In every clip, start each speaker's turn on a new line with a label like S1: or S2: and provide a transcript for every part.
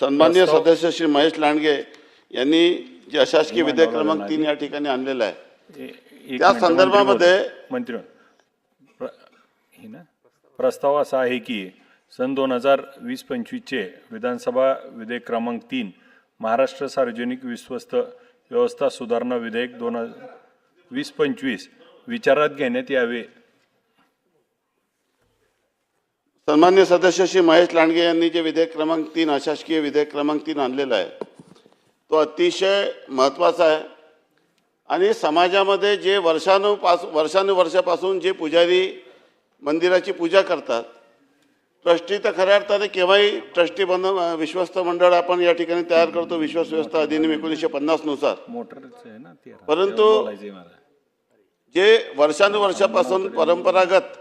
S1: सन्मान्य सदस्य श्री महेश लांडगे यांनी जे अशासकीय विधेयक क्रमांक तीन या ठिकाणी आणलेलं आहे. त्या संदर्भामध्ये-
S2: मंत्री प्रस्ताव असा आहे की सन दोन हजार वीस पंचवीसचे विधानसभा विधेयक क्रमांक तीन महाराष्ट्र सार्वजनिक विश्वस्त व्यवस्था सुधारणा विधेयक दोन हजार वीस पंचवीस विचारात घेण्यात यावे.
S1: सन्मान्य सदस्य श्री महेश लांडगे यांनी जे विधेयक क्रमांक तीन अशासकीय विधेयक क्रमांक तीन आणलेला आहे तो अतिशय महत्त्वाचा आहे आणि समाजामध्ये जे वर्षानुपास वर्षानुवर्षापासून जे पुजारी मंदिराची पूजा करतात ट्रस्टी तर खऱ्या अर्थाने केव्हाही ट्रस्टी बंद विश्वस्त मंडळ आपण या ठिकाणी तयार करतो विश्वास व्यवस्था अधिनियम एकोणीसशे पन्नासनुसार. परंतु-. जे वर्षानुवर्षापासून परंपरागत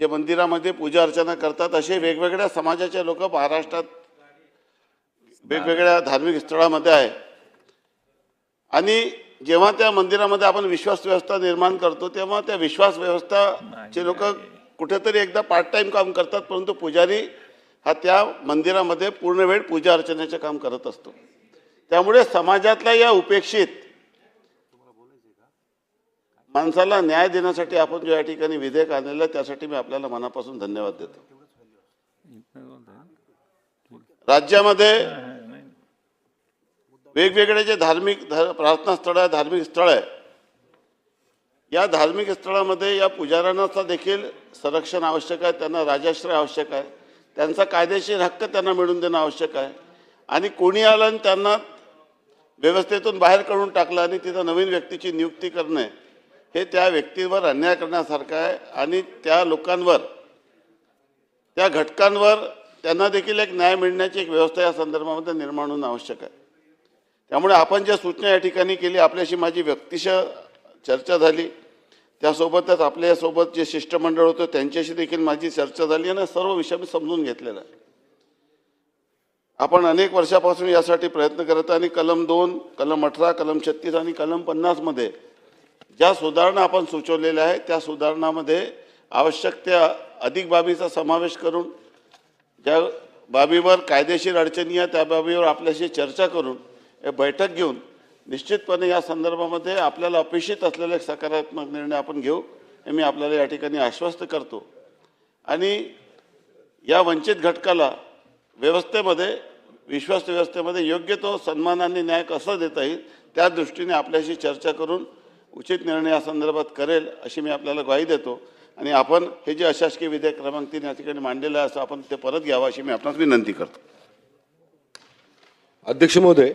S1: जे मंदिरामध्ये पूजा अर्चना करतात असे वेगवेगळ्या समाजाचे लोक महाराष्ट्रात वेगवेगळ्या धार्मिक स्थळामध्ये आहे. आणि जेव्हा त्या मंदिरामध्ये आपण विश्वास व्यवस्था निर्माण करतो तेव्हा त्या विश्वास व्यवस्थाचे लोक कुठेतरी एकदा पार्ट टाइम काम करतात परंतु पुजारी हा त्या मंदिरामध्ये पूर्ण वेळ पूजा अर्चनेचे काम करत असतो. त्यामुळे समाजातल्या या उपेक्षित माणसाला न्याय देण्यासाठी आपण जो या ठिकाणी विधेयक आणलेलं आहे त्यासाठी मी आपल्याला मनापासून धन्यवाद देतो. राज्यामध्ये वेगवेगळे जे धार्मिक प्रार्थना स्थळ आहे धार्मिक स्थळ आहे या धार्मिक स्थळामध्ये या पुजाऱ्यांचा देखील संरक्षण आवश्यक आहे त्यांना राजाश्रय आवश्यक आहे त्यांचा कायदेशीर हक्क त्यांना मिळवून देणं आवश्यक आहे. आणि कोणी आलं आणि त्यांना व्यवस्थेतून बाहेर काढून टाकलं आणि तिथं नवीन व्यक्तीची नियुक्ती करणे हे त्या व्यक्तीवर अन्याय करण्यासारखं आहे आणि त्या लोकांवर त्या घटकांवर त्यांना देखील एक न्याय मिळण्याची एक व्यवस्था या संदर्भामध्ये निर्माण होणं आवश्यक आहे. त्यामुळे आपण ज्या सूचना या ठिकाणी केली आपल्याशी माझी व्यक्तिशः चर्चा झाली त्यासोबतच आपल्यासोबत जे शिष्टमंडळ होतं त्यांच्याशी देखील माझी चर्चा झाली आणि सर्व विषय मी समजून घेतलेला आहे. आपण अनेक वर्षापासून यासाठी प्रयत्न करत आहे आणि कलम दोन कलम अठरा कलम छत्तीस आणि कलम पन्नासमध्ये ज्या सुधारणा आपण सुचवलेल्या आहेत त्या सुधारणामध्ये आवश्यक त्या अधिक बाबीचा समावेश करून ज्या बाबीवर कायदेशीर अडचणी आहे त्या बाबीवर आपल्याशी चर्चा करून बैठक घेऊन निश्चितपणे या संदर्भामध्ये आपल्याला अपेक्षित असलेले सकारात्मक निर्णय आपण घेऊ हे मी आपल्याला या ठिकाणी आश्वस्त करतो. आणि या वंचित घटकाला व्यवस्थेमध्ये विश्वास व्यवस्थेमध्ये योग्य तो सन्मानाने न्याय कसा देता येईल त्या दृष्टीने आपल्याशी चर्चा करून उचित निर्णय या संदर्भात करेल अशी मी आपल्याला ग्वाही देतो. आणि आपण हे जे अशासकीय विधेयक क्रमांक तीन या ठिकाणी मांडलेलं आहे असं आपण ते परत घ्यावं अशी मी आपणास विनंती करतो.
S3: अध्यक्ष महोदय